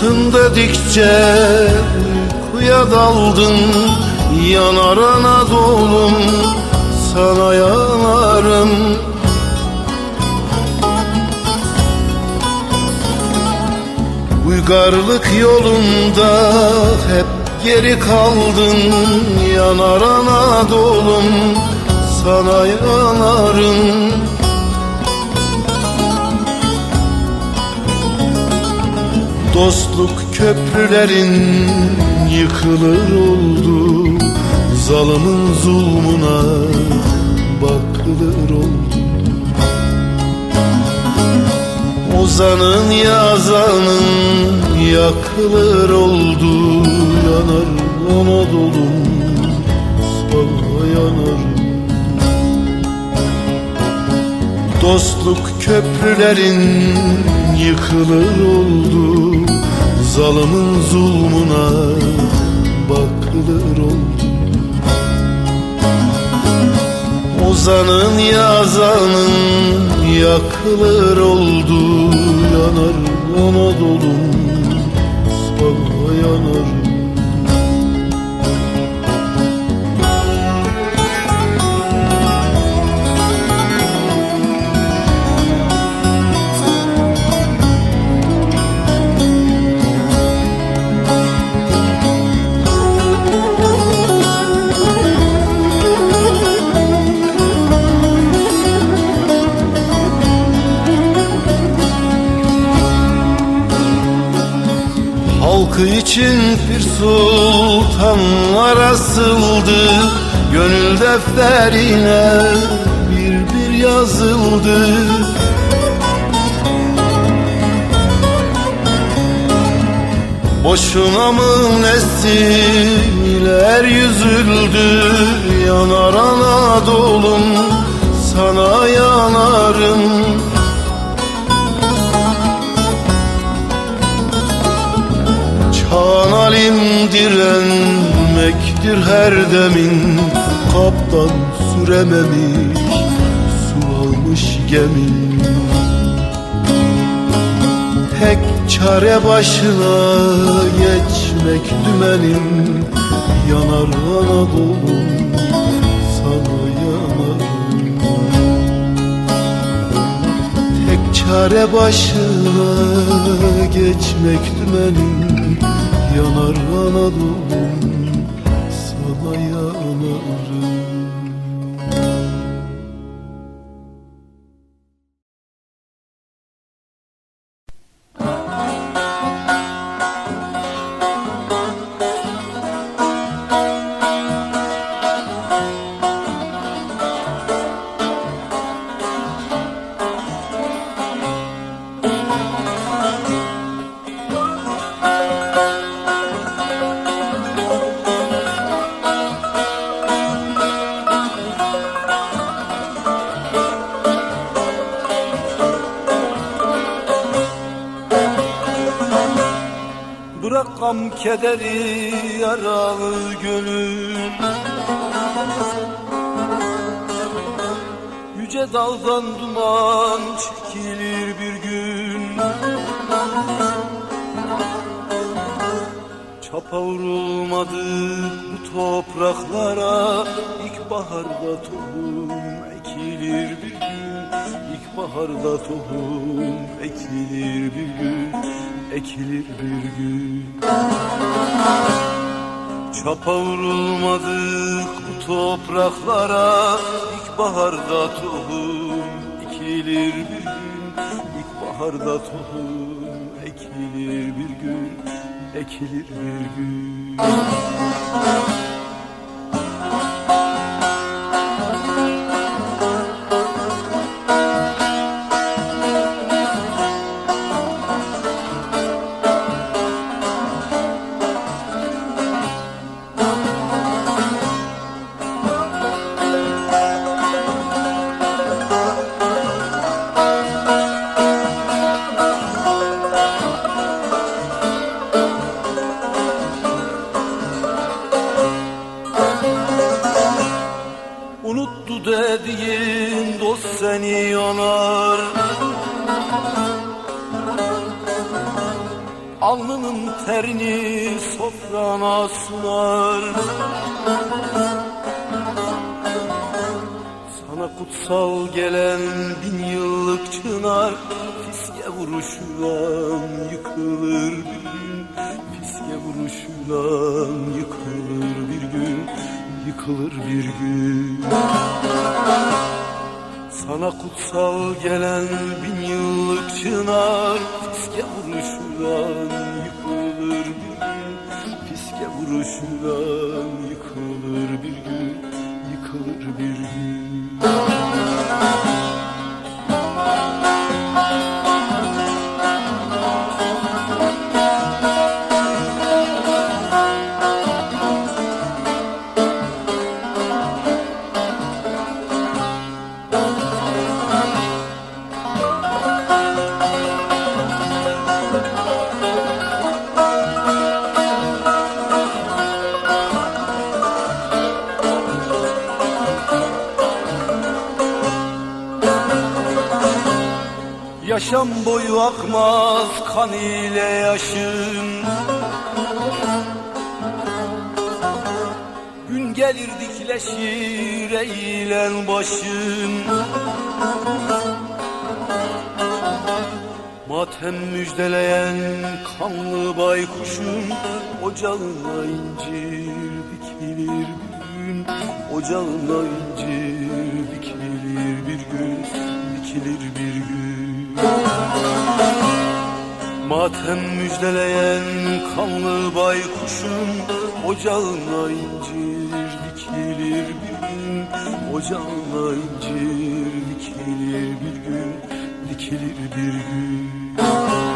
Uyansın dedikçe uykuya daldın Yanar Anadolu'm sana yanarım. Uygarlık yolunda hep geri kaldın Yanar Anadolu'm sana yanarım Dostluk köprülerin yıkılır oldu. Zalımın zulmuna bakılır oldu. Ozanın yazanın yakılır oldu. Yanar Anadolu'm sana yanarım Dostluk köprülerin yıkılır oldu Zalımın zulmuna bakılır oldu. Ozanın yazanın yakılır oldu. Yanar Anadolu'm sana yanarım defterine bir bir yazıldı. Boşuna mı nesiller yüzüldü? Yanar Anadolu'm sana yanarım. Çağan alim direnmektir her demin Kaptan sürememiş su almış gemin Tek çare başına geçmek dümenim Yanar Anadolu'm sana yanarım. Tek çare başına geçmek dümenim Yanar Anadolu'm sana yanarım Bırak gam kederi yaralı gönül. Yüce dağdan duman çekilir bir gün. Çapa vurulmadı bu topraklara İlkbaharda tohum ekilir bir gün İlkbaharda tohum ekilir bir gün Ekilir bir gün. Çapa vurulmadık bu topraklara İlkbaharda tohum ekilir bir gün. İlkbaharda tohum ekilir bir gün Ekilir bir gün Alnının terini sofrana sunar. Sana kutsal gelen bin yıllık çınar Fiske vuruşuyla yıkılır bir gün. Fiske vuruşuyla yıkılır bir gün Yıkılır bir gün. Sana kutsal gelen bin yıllık çınar Fiske gün Fiske vuruşuyla yıkılır bir gün Yıkılır bir gün Yaşam boyu akmaz kan ile yaşın Gün gelir dikleşir eğilen başın Matem müjdeleyen kanlı baykuşun Ocağına incir dikilir bir gün. Ocağına incir dikilir bir gün. Dikilir bir gün Matem müjdeleyen kanlı baykuşun Ocağına incir dikilir bir gün. Ocağına incir dikilir bir gün Dikilir bir gün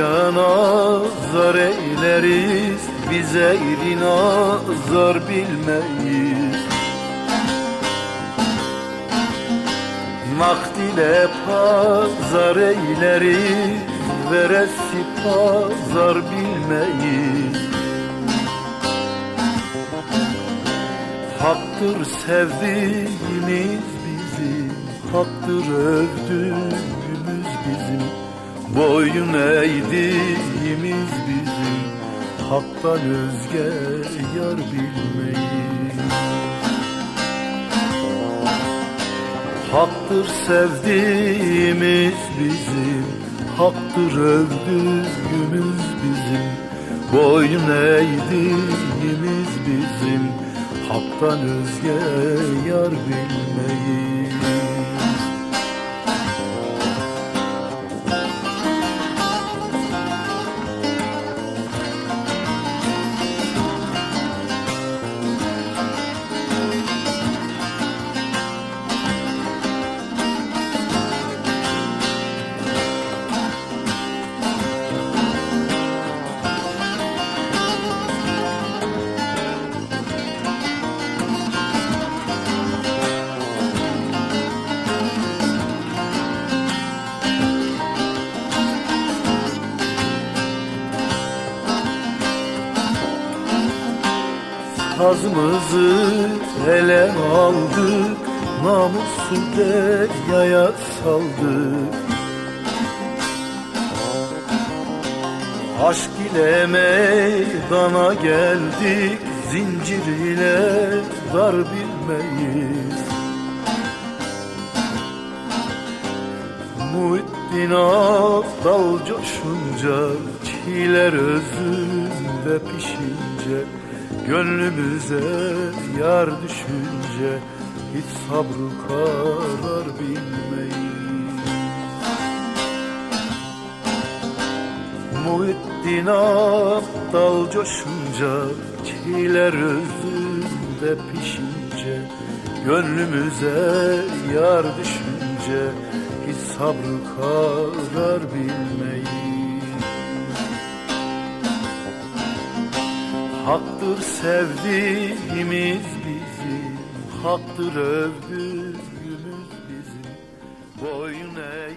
Yana zar eyleriz Biz eğrina zar bilmeyiz. Nakd ile pazar eyleriz Veresi pazar bilmeyiz. Haktır sevdiğimiz bizim Haktır övdüğümüz Boyun eğdiğimiz bizim Haktan özge yar bilmeyiz. Haktır sevdiğimiz bizim Haktır övdüğümüz bizim Boyun eğdiğimiz bizim Haktan özge yar bilmeyiz Kazımızı ele aldık Namusu deryaya saldık. Aşk ile meydana geldik Zincir ile dar bilmeyiz. Muhittin Abdal coşunca Çiğler özünde pişince Gönlümüze yar düşünce Hiç sabrı karar bilmeyiz. Muhittin aptal coşunca Çiğler özünde pişince Gönlümüze yar düşünce Hiç sabrı karar bilmeyiz Haktır sevdiğimiz bizim Haktır övdüğümüz bizim Boyun eğdiğimiz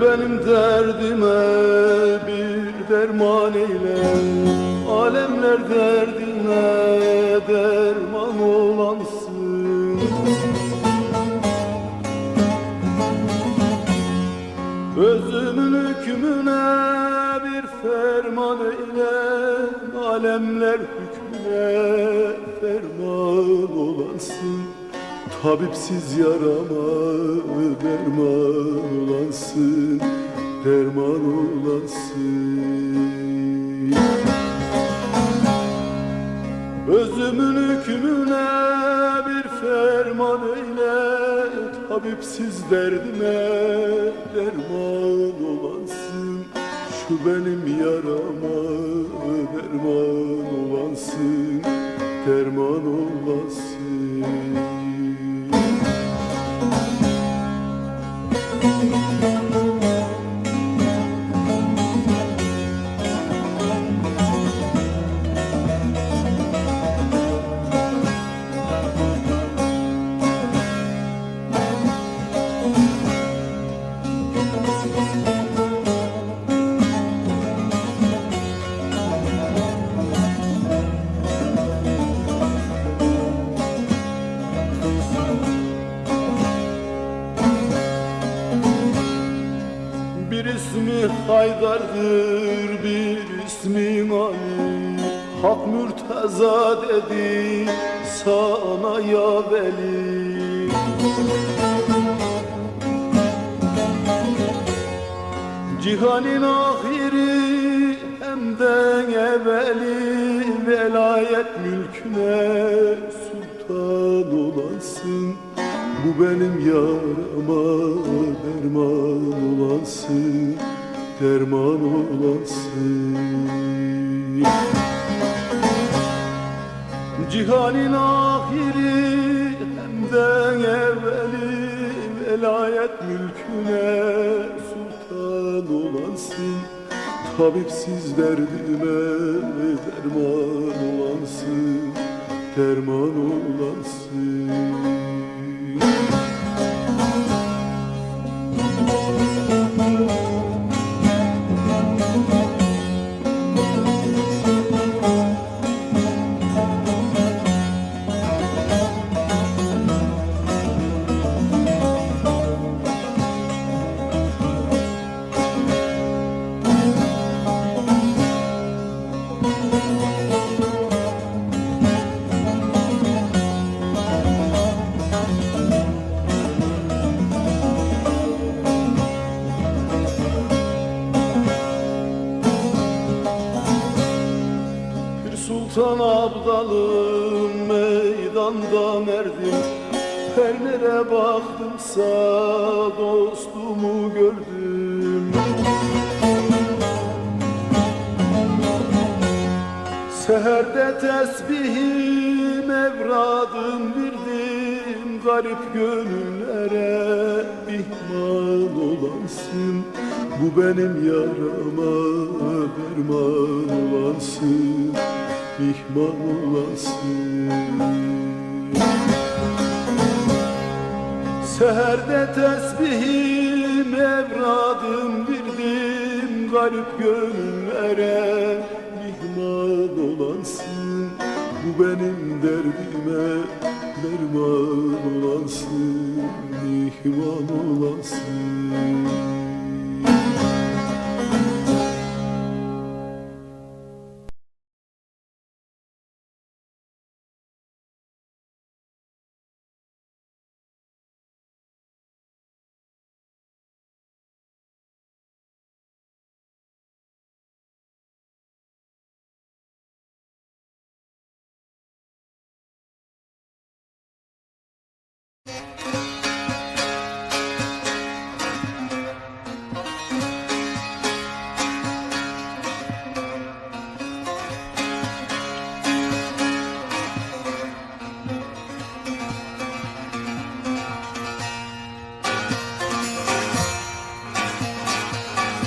benim derdime bir derman eyle. Alemler derdine derman Tabipsiz yarama derman olansın Derman olansın. Özümün hükmüne bir ferman eyle Tabipsiz derdime derman olansın. Şu benim yarama derman olansın Derman olasın Haydar'dır, bir ismi Ali Hak mürteza dedi sana ya veli. Cihanin ahiri hem de evveli Velayet mülküne sultan olasın Bu benim yarama derman olasın Derman olasın. Cihanin ahiri hem de evveli Velayet mülküne sultan olansın. Tabipsiz derdime derman olansın Derman olansın baktımsa dostumu gördüm. Seherde tesbihim evradım birdim Garip gönüllere ihmal olansın. Bu benim yarama derman olansın. Mihman olasın Seherde tesbihim evradım virdim Garip gönüllere mihman olansın. Bu benim derdime derman olansın Mihman olansın